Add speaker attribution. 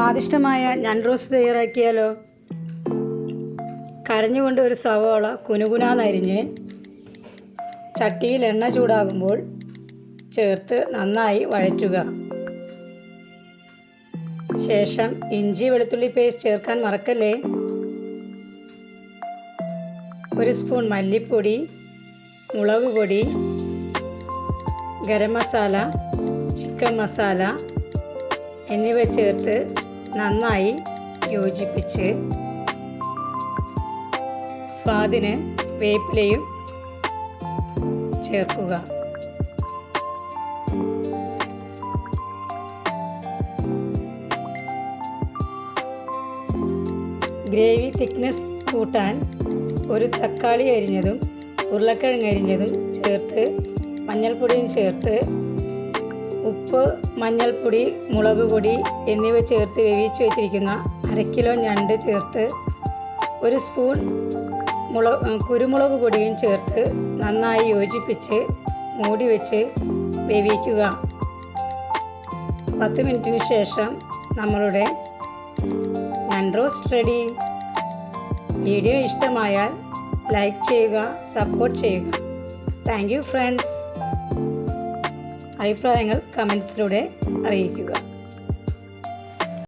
Speaker 1: സ്വാദിഷ്ടമായ ഞണ്ട് റോസ്റ്റ് തയ്യാറാക്കിയാലോ? കരഞ്ഞുകൊണ്ട് ഒരു സവോള കുനുകുനാന്നരിഞ്ഞ് ചട്ടിയിൽ എണ്ണ ചൂടാകുമ്പോൾ ചേർത്ത് നന്നായി വഴറ്റുക. ശേഷം ഇഞ്ചി വെളുത്തുള്ളി പേസ്റ്റ് ചേർക്കാൻ മറക്കല്ലേ? ഒരു സ്പൂൺ മല്ലിപ്പൊടി മുളക് പൊടി ഗരം മസാല ചിക്കൻ മസാല എന്നിവ ചേർത്ത് നന്നായി യോജിപ്പിച്ച് സ്വാദിന് വേപ്പിലയും ചേർക്കുക. ഗ്രേവി തിക്നെസ് കൂട്ടാൻ ഒരു തക്കാളി അരിഞ്ഞതും ഉരുളക്കിഴങ്ങ് അരിഞ്ഞതും ചേർത്ത് മഞ്ഞൾപ്പൊടിയും ചേർത്ത് ഉപ്പ് മഞ്ഞൾപ്പൊടി മുളക് പൊടി എന്നിവ ചേർത്ത് വേവിച്ച് വെച്ചിരിക്കുന്ന അരക്കിലോ കിലോ ഞണ്ട് ചേർത്ത് ഒരു സ്പൂൺ മുള കുരുമുളക് പൊടിയും ചേർത്ത് നന്നായി യോജിപ്പിച്ച് മൂടി വെച്ച് വേവിക്കുക. പത്ത് മിനിറ്റിന് ശേഷം നമ്മളുടെ ഞണ്ട് റോസ്റ്റ് റെഡി. വീഡിയോ ഇഷ്ടമായാൽ ലൈക്ക് ചെയ്യുക സപ്പോർട്ട് ചെയ്യുക. Thank friends. അഭിപ്രായങ്ങൾ കമൻസിലൂടെ അറിയിക്കുക.